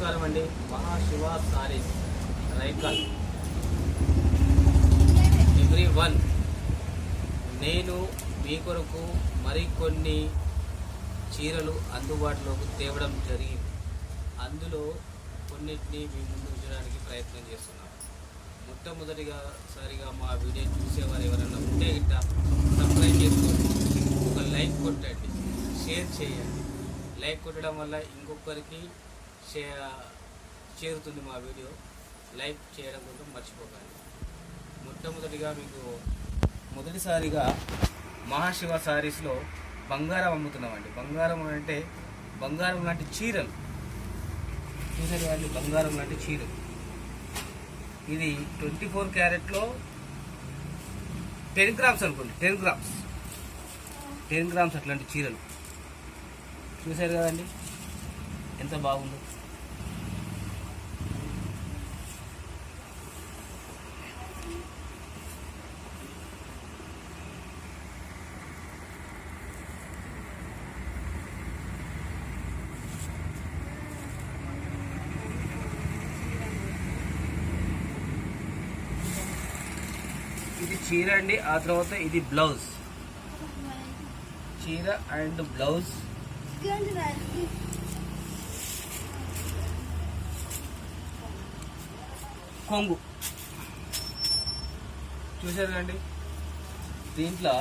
నమస్కారం అండి. మహాశివ సారీస్ రైకల్ ఎవ్రీ వన్. నేను మీ కొరకు మరికొన్ని చీరలు అందుబాటులోకి తేవడం జరిగింది. అందులో కొన్నిటిని మీ ముందు ఉంచడానికి ప్రయత్నం చేస్తున్నాను. మొట్టమొదటిగా సరిగా మా వీడియో చూసేవారు ఎవరైనా ఉంటే గిట్ట సబ్స్క్రైబ్ చేసుకోండి. ఒక లైక్ కొట్టండి. షేర్ చేయండి. లైక్ కొట్టడం వల్ల ఇంకొకరికి చేరుతుంది మా వీడియో. లైక్ చేయడం కోసం మర్చిపోకండి. మొట్టమొదటిగా మీకు మొదటిసారిగా మహాశివ సారీస్లో బంగారం అమ్ముతున్నామండి. బంగారం అంటే బంగారం లాంటి చీరలు. చూసారు కానీ బంగారం లాంటి చీరలు. ఇది ట్వంటీ ఫోర్ క్యారెట్లో టెన్ గ్రామ్స్ అనుకోండి టెన్ గ్రామ్స్. టెన్ గ్రామ్స్ అట్లాంటి చీరలు. చూసారు కదండి? ఎంత బాగుందో ఇది చీర అండి. ఆ తర్వాత ఇది బ్లౌజ్. చీర అండ్ బ్లౌజ్. కొంగు. చూసారు కండి దీంట్లో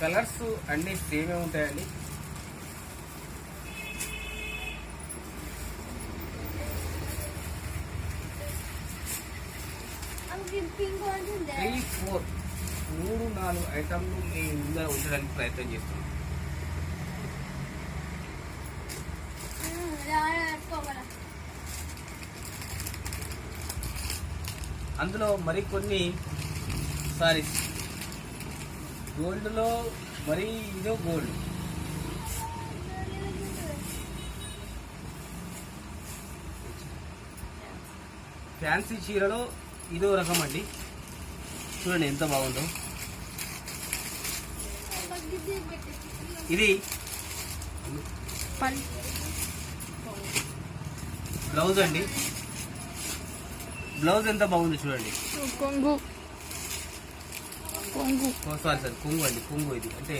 కలర్స్ అన్ని సేమే ఉంటాయండి. త్రీ ఫోర్ మూడు నాలుగు ఐటమ్లు మీ ముందర ఉంచడానికి ప్రయత్నం చేస్తున్నాం. అందులో మరికొన్ని సారీస్. గోల్డ్లో మరి ఇదో గోల్డ్. ఫ్యాన్సీ చీరలో ఇదో రకం అండి. చూడండి ఎంత బాగుందో. ఇది బ్లౌజ్ అండి. బ్లౌజ్ ఎంత బాగుంది చూడండి. కొంగు. కొంగు. సారీ సార్ కొంగు అండి కొంగు ఇది. అంటే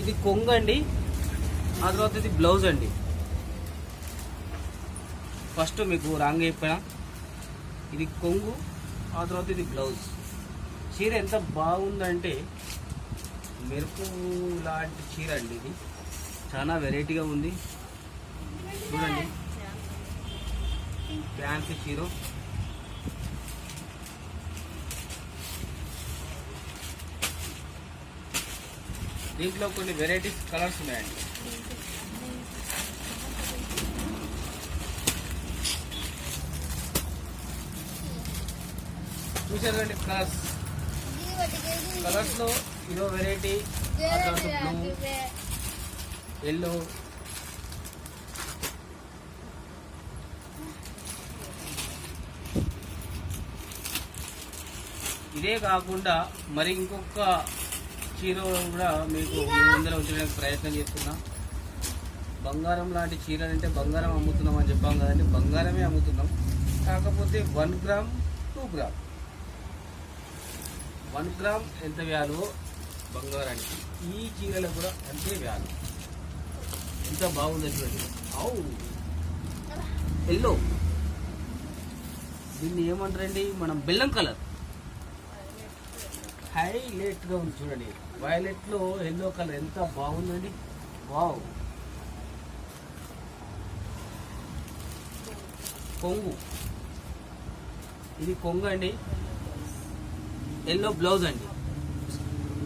ఇది కొంగు అండి ఆ తర్వాత ఇది బ్లౌజ్ అండి. ఫస్ట్ మీకు రాంగ్ చెప్పిన ఇది కొంగు ఆ తర్వాత ఇది బ్లౌజ్ చీర ఎంత బాగుందంటే మెరుపు లాంటి చీర అండి ఇది. చాలా వెరైటీగా ఉంది. చూడండి. ఫ్యాన్సీ చీర. దీంట్లో కొన్ని వెరైటీస్ కలర్స్ ఉన్నాయండి. చూసారు కండి కలర్స్? కలర్స్లో ఇదో వెరైటీ బ్లూ ఎల్లో. ఇదే కాకుండా మరి ఇంకొక చీర కూడా మీకు మూడు ముందర ఉంచడానికి ప్రయత్నం చేస్తున్నా. బంగారం లాంటి చీరలు అంటే బంగారం అమ్ముతున్నాం అని చెప్పాం కదండి. బంగారమే అమ్ముతున్నాం. కాకపోతే one gram two gram. One gram ఎంత వాల్యూ బంగారానికి. ఈ చీరలు కూడా అంతే వ్యాలు. ఎంత బాగుంది చూడండి. అవు ఎల్లో దీన్ని ఏమంటారండి? మనం బెల్లం కలర్. హైలైట్గా ఉంది చూడండి. వైలెట్లో ఎల్లో కలర్ ఎంత బాగుందండి. వావ్. కొంగు. ఇది కొంగు అండి. ఎల్లో బ్లౌజ్ అండి.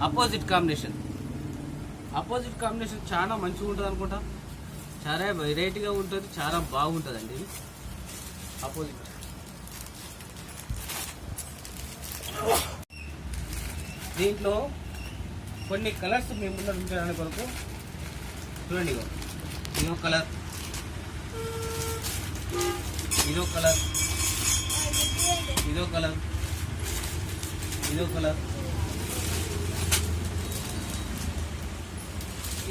Opposite combination. అపోజిట్ కాంబినేషన్ చాలా మంచిగా ఉంటుంది అనుకుంటా. చాలా వెరైటీగా ఉంటుంది చాలా బాగుంటుందండి. ఇది అపోజిట్. దీంట్లో కొన్ని కలర్స్ మేము ముందర ఉంచడానికి కొరకు చూడండి ఇదో కలర్. ఇదో కలర్. ఇదో కలర్. ఇదో కలర్.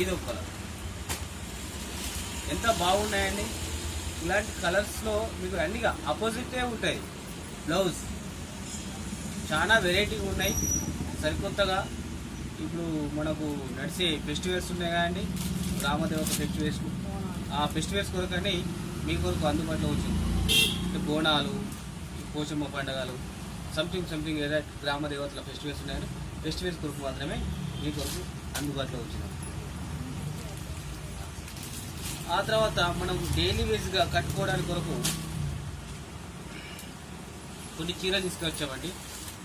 ఇదో కలర్. ఎంత బాగున్నాయండి. ఇలాంటి కలర్స్లో మీకు అన్నిగా అపోజిటే ఉంటాయి. బ్లౌజ్ చాలా వెరైటీగా ఉన్నాయి. సరికొత్తగా ఇప్పుడు మనకు నడిచే ఫెస్టివల్స్ ఉన్నాయి కదండి. రామదేవత ఫెస్టివల్స్. ఆ ఫెస్టివల్స్ కొరకని మీ కొరకు అందుబాటులో వచ్చింది. అంటే బోనాలు పోచమ్మ పండగలు సంథింగ్ సంథింగ్ ఏదైతే గ్రామ దేవతల ఫెస్టివల్స్ ఉన్నాయని ఫెస్టివల్స్ కొరకు మాత్రమే మీ కొరకు అందుబాటులో వచ్చినాం. ఆ తర్వాత మనం డైలీ వేస్గా కట్టుకోవడానికి కొరకు కొన్ని చీరలు తీసుకొచ్చామండి.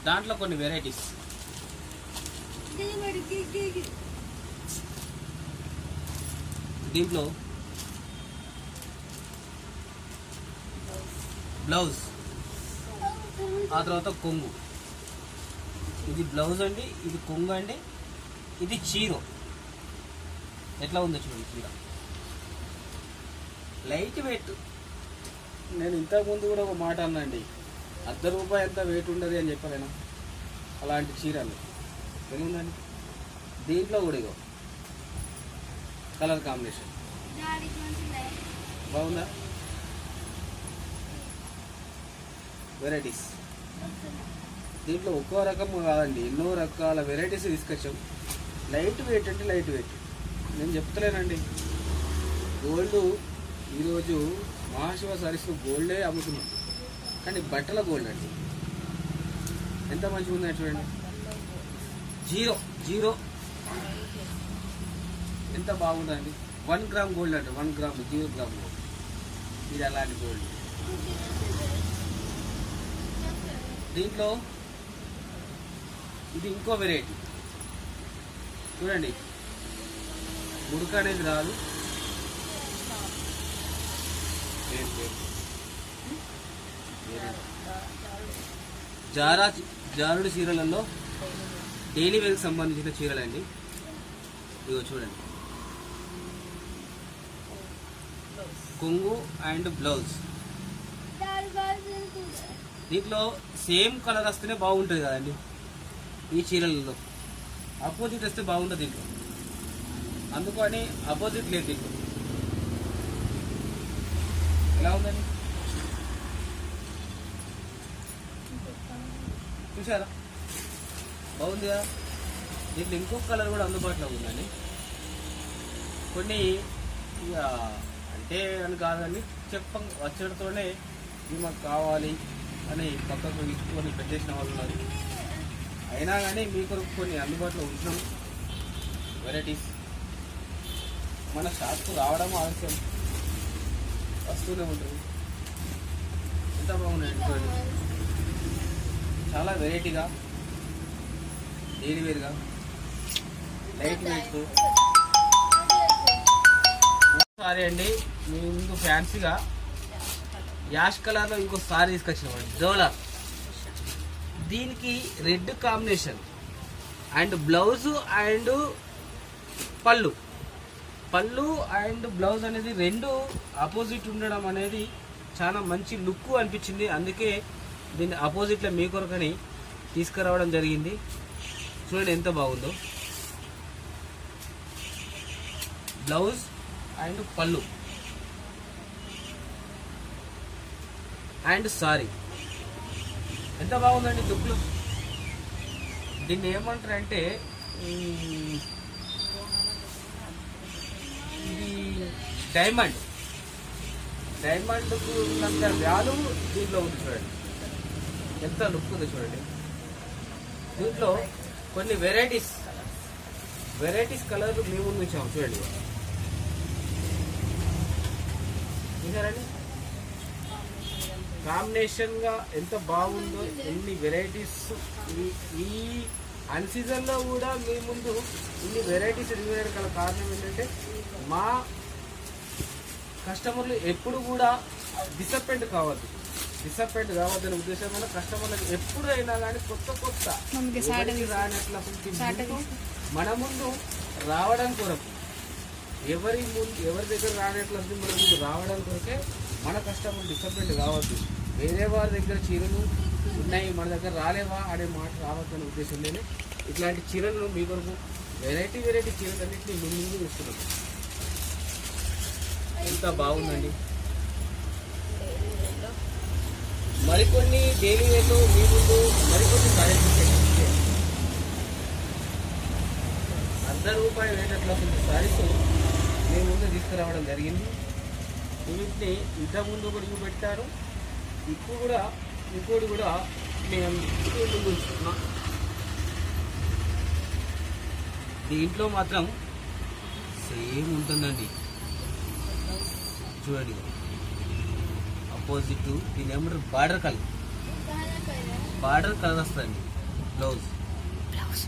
దాంట్లో కొన్ని వెరైటీస్ దీంట్లో బ్లౌజ్ ఆ తర్వాత కొంగు. ఇది బ్లౌజ్ అండి ఇది కొంగు అండి ఇది చీర. ఎట్లా ఉందో చూడండి చీర. లైట్ వెయిట్ నేను ఇంతకుముందు కూడా ఒక మాట అన్నండి అర్ధ రూపాయి ఎంత వెయిట్ ఉండదు అని చెప్పలేను. అలాంటి చీరలు. ఉందండి దీంట్లో కూడా ఇగో. Colour combination. బాగుందా? వెరైటీస్. దీంట్లో ఒక్కో రకం కాదండి. ఎన్నో రకాల వెరైటీస్ తీసుకొచ్చాం. లైట్ వెయిట్ అంటే లైట్ వెయిట్ నేను చెప్తలేనండి. గోల్డ్ ఈరోజు మహాశివ సారీస్ గోల్డే అమ్ముతున్నాం. కానీ బట్టల గోల్డ్ అండి. ఎంత మంచిగా ఉన్నాయి చూడండి. Zero zero. ఎంత బాగుందండి? వన్ గ్రామ్ గోల్డ్ అంటే one gram zero gram gold ఇది అలాంటి గోల్డ్ దీంట్లో ఇది ఇంకో వెరైటీ చూడండి. ఉడక అనేది రాదు. జారా జారుడు చీరలలో డైలీ వేర్కి సంబంధించిన చీరలండి ఇదిగో చూడండి. కొంగు అండ్ బ్లౌజ్. దీంట్లో సేమ్ కలర్ వస్తేనే బాగుంటుంది కదండి. ఈ చీరలలో. అపోజిట్ వస్తే బాగుంటుంది దీంట్లో. అందుకని అపోజిట్ లేదు దీంట్లో. ఎలా ఉందండి? చూసారా బాగుంది కదా దీంట్లో ఇంకొక కలర్ కూడా అందుబాటులో ఉందండి. కొన్ని ఇక అంటే అని కాదని చెప్ప వచ్చేటతోనే ఇది మాకు కావాలి అని పక్కకు తీసుకొని పెట్టేసిన వాళ్ళు ఉన్నారు. అయినా కానీ మీ కొరకు కొన్ని అందుబాటులో ఉంటున్నాం. వెరైటీస్ మన షాప్కు రావడం ఆలస్యం. వస్తూనే ఉంటుంది. ఎంత బాగున్నాయి చాలా వెరైటీగా డైలీ వేర్గా? లైట్ వెయిట్ సారీ అండి మీ ముందు ఫ్యాన్సీగా యాష్ కలర్లో ఇంకో సారీ తీసుకొచ్చినామండి డోలర్ దీనికి red combination and blouse and పళ్ళు. పళ్ళు అండ్ బ్లౌజ్ అనేది రెండు ఆపోజిట్ ఉండడం అనేది చాలా మంచి లుక్ అనిపించింది. అందుకే దీన్ని ఆపోజిట్లో మీ కొరకని తీసుకురావడం జరిగింది. చూడండి ఎంత బాగుందో. బ్లౌజ్ అండ్ పళ్ళు. అండ్ సారీ ఎంత బాగుందండి దుక్కులు? దీన్ని ఏమంటారంటే ఇది డైమండ్ డైమండ్కు ఉన్నంత వ్యాలు దీంట్లో ఉంది చూడండి. ఎంత లుక్ ఉంది చూడండి. దీంట్లో కొన్ని వెరైటీస్ వెరైటీస్ కలర్లు మేము ముందు ఉంచాము చూడండి. చూసారండి? కాంబినేషన్గా ఎంత బాగుందో ఎన్ని వెరైటీస్ ఈ ఈ అన్లో కూడా మీ ముందు ఇన్ని వెరైటీస్ రివ్యూ గల కారణం ఏంటంటే మా కస్టమర్లు ఎప్పుడు కూడా డిసప్పాయింట్ కావద్దు. డిసప్పాయింట్ కావద్దనే ఉద్దేశం వల్ల కస్టమర్లకు ఎప్పుడైనా కానీ కొత్త కొత్త రానట్ల మన ముందు రావడం కొరకు ఎవరి ముందు ఎవరి దగ్గర రానట్లు మన ముందు రావడం కొరకే మన కస్టమర్ డిసప్పాయింట్ కావద్దు. వేరే వారి దగ్గర చీరలు ఉన్నాయి మన దగ్గర రాలేవా అనే మాట రావద్దనే ఉద్దేశంలోనే ఇట్లాంటి చీరలను మీ కొరకు వెరైటీ వెరైటీ చీరలు అన్నింటినీ ముందు ఇస్తున్నాం ఎంత బాగుందండి. మరికొన్ని డైలీ వేర్లు మీ ముందు మరికొన్ని సాధించే అర్ధ రూపాయి వేటట్లో కొన్ని సారీస్ మీ ముందు తీసుకురావడం జరిగింది. వీటిని ఇంతకుముందు ఒకటి పెట్టారు. ఇప్పుడు కూడా ఇంకోటి కూడా మేము ముందు దీంట్లో మాత్రం సేమ్ ఉంటుందండి. చూడండి. అపోజిట్ దీని ఏమంటారు? బార్డర్ కలర్ బార్డర్ కలర్ వస్తుంది. బ్లౌజ్ బ్లౌజ్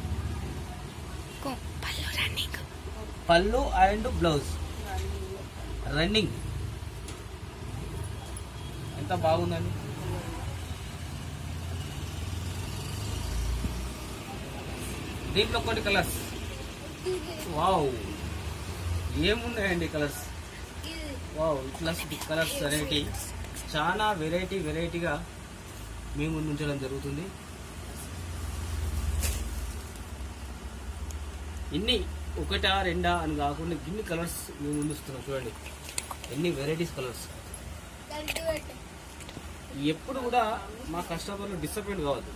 పళ్ళు అండ్ బ్లౌజ్ రన్నింగ్ ఎంత బాగుందండి. దీంట్లో కొన్ని కలర్స్ వావ్ ఏమున్నాయండి కలర్స్ వావ్ ఇట్లా కలర్స్ వెరైటీ చాలా వెరైటీ వెరైటీగా మీ ముందు ఉంచడం జరుగుతుంది. ఇన్ని ఒకటా రెండా అని కాకుండా ఇన్ని కలర్స్ మీ ముందు చూడండి. ఎన్ని వెరైటీస్ కలర్స్. ఎప్పుడు కూడా మా కస్టమర్లు డిసప్పాయింట్ కావద్దు.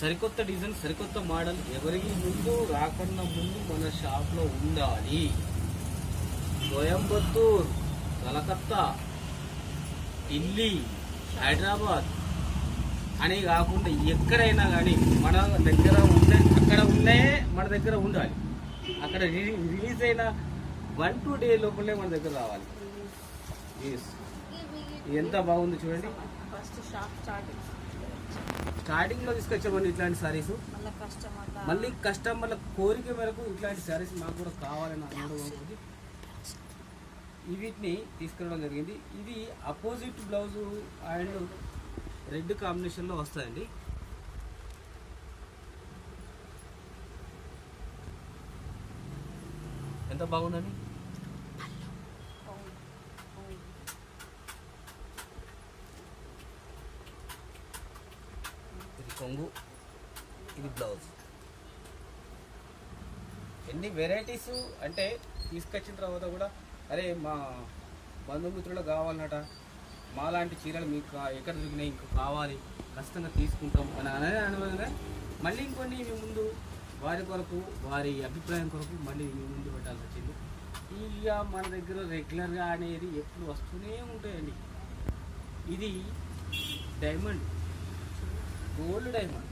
సరికొత్త డిజైన్ సరికొత్త మోడల్ ఎవరికి ముందు రాకుండా ముందు మన షాప్లో ఉండాలి. కోయంబత్తూర్ కలకత్తా ఢిల్లీ హైదరాబాద్ అని కాకుండా ఎక్కడైనా కానీ మన దగ్గర ఉండే అక్కడ ఉండే మన దగ్గర ఉండాలి. అక్కడ రిలీజ్ అయిన వన్ టూ డే లోపలే మన దగ్గర రావాలి. ఎంత బాగుంది చూడండి. First shop starting. స్టార్టింగ్లో తీసుకొచ్చామండి ఇట్లాంటి సారీస్ మళ్ళీ కస్టమర్ మళ్ళీ కస్టమర్ల కోరిక మేరకు ఇట్లాంటి సారీస్ మాకు కూడా కావాలని ఈ వీటిని తీసుకురావడం జరిగింది. ఇది అపోజిట్ బ్లౌజు అండ్ రెడ్ కాంబినేషన్లో వస్తాయండి. ఎంత బాగుందండి? ఇది కొంగు ఇది బ్లౌజ్. ఎన్ని వెరైటీస్ అంటే తీసుకొచ్చిన తర్వాత కూడా అరే మా బంధుమిత్రులు కావాలన్నట. మాలాంటి చీరలు మీకు ఎక్కడ దొరికినాయి? ఇంకా కావాలి. ఖచ్చితంగా తీసుకుంటాం అని అనేది అనుభవంగా మళ్ళీ ఇంకొన్ని మీ ముందు వారి కొరకు వారి అభిప్రాయం కొరకు మళ్ళీ మీ ముందు పెట్టాల్సి వచ్చింది. ఇక మన దగ్గర రెగ్యులర్గా అనేది ఎప్పుడు వస్తూనే ఉంటాయండి. ఇది డైమండ్. Gold diamond.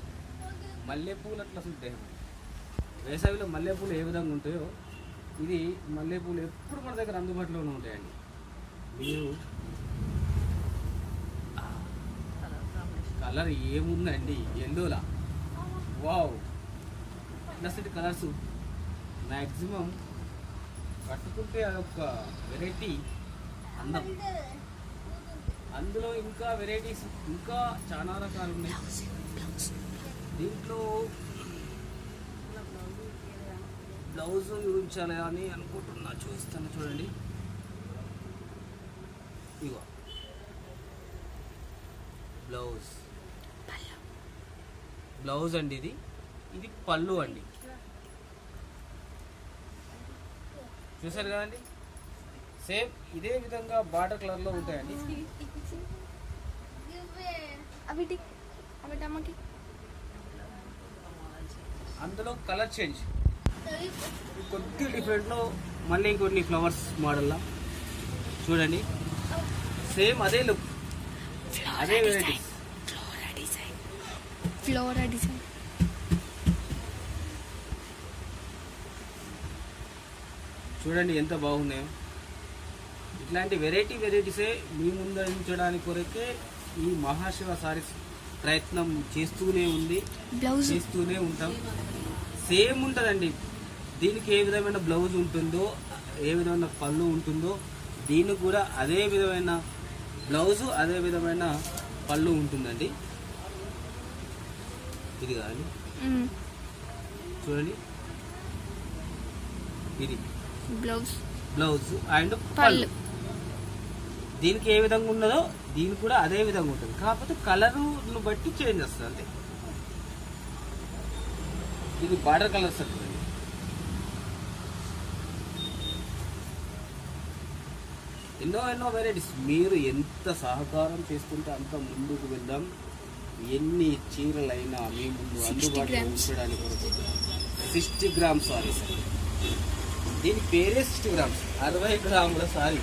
మల్లెపూలు అట్లా అసలు డైమండ్. వేసవిలో మల్లెపూలు ఏ విధంగా ఉంటాయో ఇది మల్లెపూలు ఎప్పుడు మన దగ్గర అందుబాటులోనే ఉంటాయండి. మీరు కలర్ ఏముందండి? ఎల్లోలా వావ్ ఇలాంటి కలర్స్ మ్యాక్సిమం కట్టుకుంటే అదొక వెరైటీ అందం. అందులో ఇంకా వెరైటీస్ ఇంకా చాలా రకాలు ఉన్నాయి. దీంట్లో బ్లౌజ్ చూపించాలి అని అనుకుంటున్నా. చూస్తాను చూడండి. ఇగో. బ్లౌజ్. బ్లౌజ్ అండి ఇది. ఇది పళ్ళు అండి. చూసారు కదండి? సేమ్ ఇదే విధంగా బార్డర్ కలర్లో ఉంటాయండి. అందులో కలర్ చేంజ్. కొద్ది డిఫరెంట్లో మళ్ళీ ఇంకొన్ని ఫ్లవర్స్ మోడల్లా చూడండి. సేమ్ అదే లుక్ అదే varieties flora design flora design చూడండి ఎంత బాగున్నాయో. ఇట్లాంటి వెరైటీ వెరైటీసే మీ ముందు ఉంచడానికి కొరకే ఈ మహాశివ సారీస్ ప్రయత్నం చేస్తూనే ఉంది. చేస్తూనే ఉంటాం. సేమ్ ఉంటుందండి. దీనికి ఏ విధమైన బ్లౌజ్ ఉంటుందో ఏ విధమైన పళ్ళు ఉంటుందో దీనికి కూడా అదే విధమైన బ్లౌజు అదే విధమైన పళ్ళు ఉంటుందండి. ఇది కానీ చూడండి. ఇది బ్లౌజ్ బ్లౌజ్ అండ్ పళ్ళు. పళ్ళు. దీనికి ఏ విధంగా ఉన్నదో దీనికి కూడా అదే విధంగా ఉంటుంది. కాకపోతే కలర్ను బట్టి చేంజ్ వస్తుంది అంతే. ఇది బార్డర్ కలర్స్ వస్తుంది ఎన్నో ఎన్నో వెరైటీస్ మీరు ఎంత సహకారం చేసుకుంటే అంత ముందుకు వెళ్దాం. ఎన్ని చీరలైనా మీ ముందు 60 అందుబాటులో. ఉంచడానికి సిక్స్టీ గ్రామ్స్ సారీ సార్ దీని పేరే సిక్స్టీ గ్రామ్స్ అరవై గ్రాముల సారీ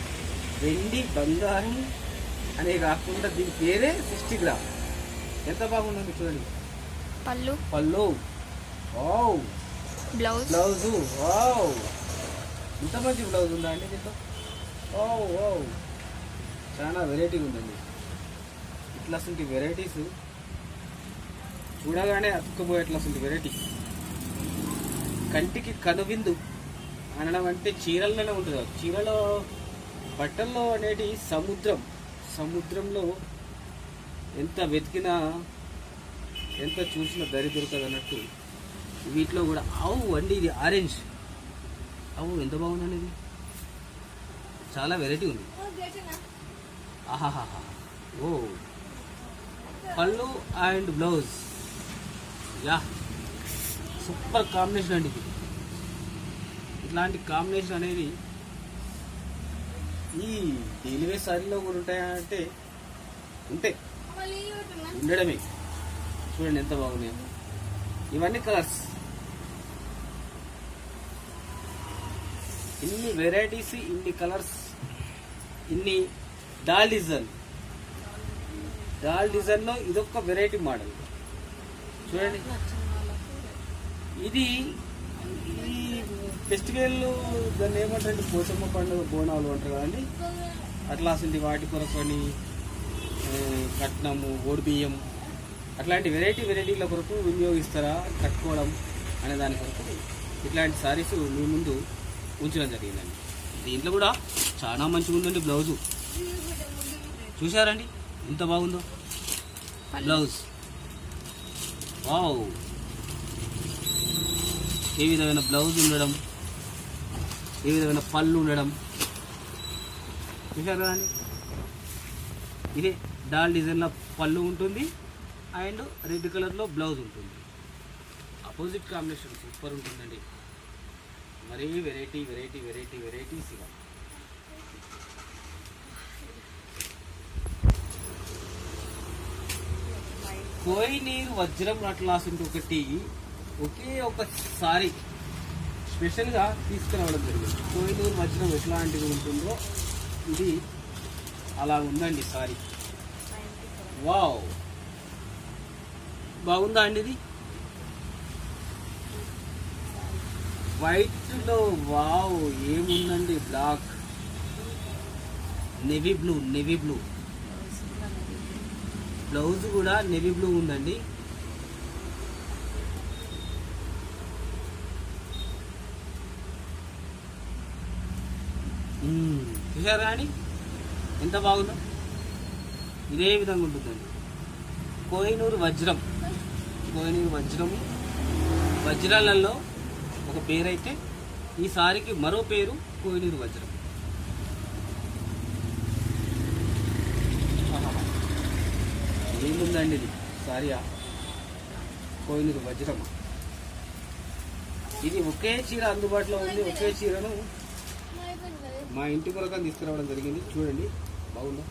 వెండి బంగారం అనే కాకుండా దీని పేరే సిక్స్టీ గ్రామ్ ఎంత బాగుందండి చూడండి. పళ్ళు. పళ్ళు. బ్లౌజ్ బ్లౌజు ఇంత మంచి బ్లౌజ్ ఉందా అండి దీంట్లో? Oh, ఓ ఓ చాలా వెరైటీగా ఉందండి. ఇట్లా అసలు వెరైటీస్ చూడగానే అతుక్కుపోయే వెరైటీస్ అసలు వెరైటీ కంటికి కనువిందు అనడం అంటే చీరల్లోనే ఉంటుంది చీరలో బట్టల్లో అనేది సముద్రం. సముద్రంలో ఎంత వెతికినా ఎంత చూసినా దరి దొరకదు అన్నట్టు వీటిలో కూడా అవు అండి ఇది ఆరెంజ్ అవు ఎంత బాగుందండి ఇది చాలా వెరైటీ ఉంది. ఆహాహా ఓ. పళ్ళు and blouse. Yeah. Super combination అండి ఇది. ఇట్లాంటి కాంబినేషన్ అనేది ఈ డైలీవే సారీలో కూడా ఉంటాయా అంటే ఉంటాయి ఉండడమే. చూడండి ఎంత బాగున్నాయి. ఇవన్నీ కలర్స్. ఇన్ని వెరైటీస్ ఇన్ని కలర్స్ ఇన్ని డాల్ డిజైన్ డాల్ డిజైన్లో ఇదొక వెరైటీ మోడల్ చూడండి. ఇది ఈ ఫెస్టివల్ దాన్ని ఏమంటారంటే పోచమ్మ పండుగ బోనాలు అంటారు కదండి. అట్లా అసలు వాటి కొరకు అని కట్నము బియ్యం. అట్లాంటి వెరైటీ వెరైటీల కొరకు వినియోగిస్తారా? కట్టుకోవడం అనే దాని కొరకు ఇట్లాంటి సారీస్ మీ ముందు ఉంచడం జరిగిందండి. దీంట్లో కూడా చాలా మంచిగా ఉందండి బ్లౌజు. చూసారండి ఎంత బాగుందో? బ్లౌజ్. వావ్. ఏ విధమైన బ్లౌజ్ ఉండడం? ఏ విధమైన పళ్ళు ఉండడం? చూసారు కదండి? ఇదే డాల్ డిజైన్లో పళ్ళు ఉంటుంది. అండ్ రెడ్ కలర్లో బ్లౌజ్ ఉంటుంది. అపోజిట్ కాంబినేషన్ సూపర్ ఉంటుందండి. మరీ వెరైటీ వెరైటీ వెరైటీ వెరైటీస్ ఇక కోయినీరు వజ్రం అట్లాస్ ఒకటి ఒకే ఒకసారి స్పెషల్గా తీసుకురావడం జరిగింది. కోయినూరు వజ్రం ఎట్లాంటిది ఉంటుందో ఇది అలా ఉందండి సారీ. వావ్! బాగుందా అండి ఇది? వైట్లో వావ్ ఏముందండి black. Navy blue navy blue blouse కూడా నెవీ బ్లూ ఉందండి. Hmm, చూసారా అని ఎంత బాగుందో? ఇదే విధంగా ఉంటుందండి. కోహినూరు వజ్రం. కోహినూరు వజ్రము. వజ్రాలలో ఒక పేరు అయితే ఈ సారికి మరో పేరు కోయినూరు వజ్రం. ఏముందండి ఇది? సారియా కోయినూరు వజ్రం ఇది ఒకే చీర అందుబాటులో ఉంది ఒకే చీరను మా ఇంటి కొరకని తీసుకురావడం జరిగింది. చూడండి బాగుందా?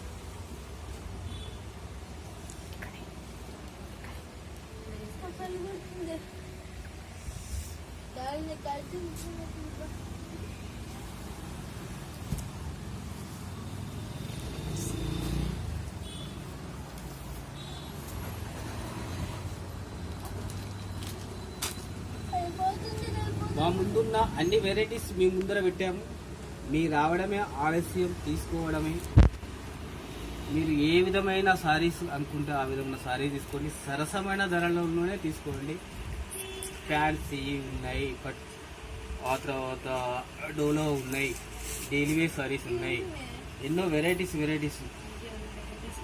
మా ముందున్న అన్ని వెరైటీస్ మీ ముందర పెట్టాము. మీ రావడమే ఆలస్యం తీసుకోవడమే. మీరు ఏ విధమైన సారీస్ అనుకుంటే ఆ విధమైన సారీ తీసుకోండి. సరసమైన ధరలోనే తీసుకోండి. ఫ్యాన్సీ ఉన్నాయి బట్ ఆ తర్వాత డోలో ఉన్నాయి. డైలీవే సారీస్ ఉన్నాయి. ఎన్నో వెరైటీస్ వెరైటీస్.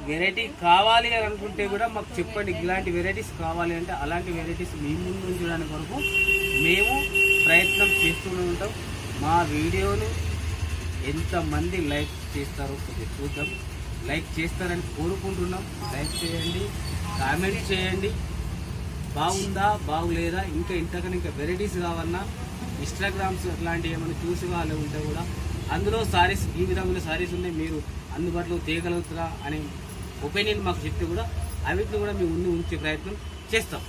వెరైటీ కావాలి అని అనుకుంటే కూడా మాకు చెప్పండి ఇలాంటి వెరైటీస్ కావాలి అంటే అలాంటి వెరైటీస్ మీ ముందు ఉంచడానికి వరకు మేము ప్రయత్నం చేస్తూనే ఉంటాం. మా వీడియోను ఎంతమంది లైక్ చేస్తారో కొద్దిగా చూద్దాం. లైక్ చేస్తారని కోరుకుంటున్నాం. లైక్ చేయండి కామెంట్ చేయండి. బాగుందా బాగులేదా? ఇంకా ఇంతకన్నా ఇంకా వెరైటీస్ కావాలన్నా ఇన్స్టాగ్రామ్స్ అట్లాంటివి ఏమైనా చూసి వాళ్ళు ఉంటే కూడా అందులో సారీస్ ఈ విధమైన సారీస్ ఉన్నాయి మీరు అందుబాటులో తీయగలుగుతారా అనే ఒపీనియన్ మాకు చెప్తే కూడా అవిటిని కూడా మేము ఉండి ఉంచే ప్రయత్నం చేస్తాం.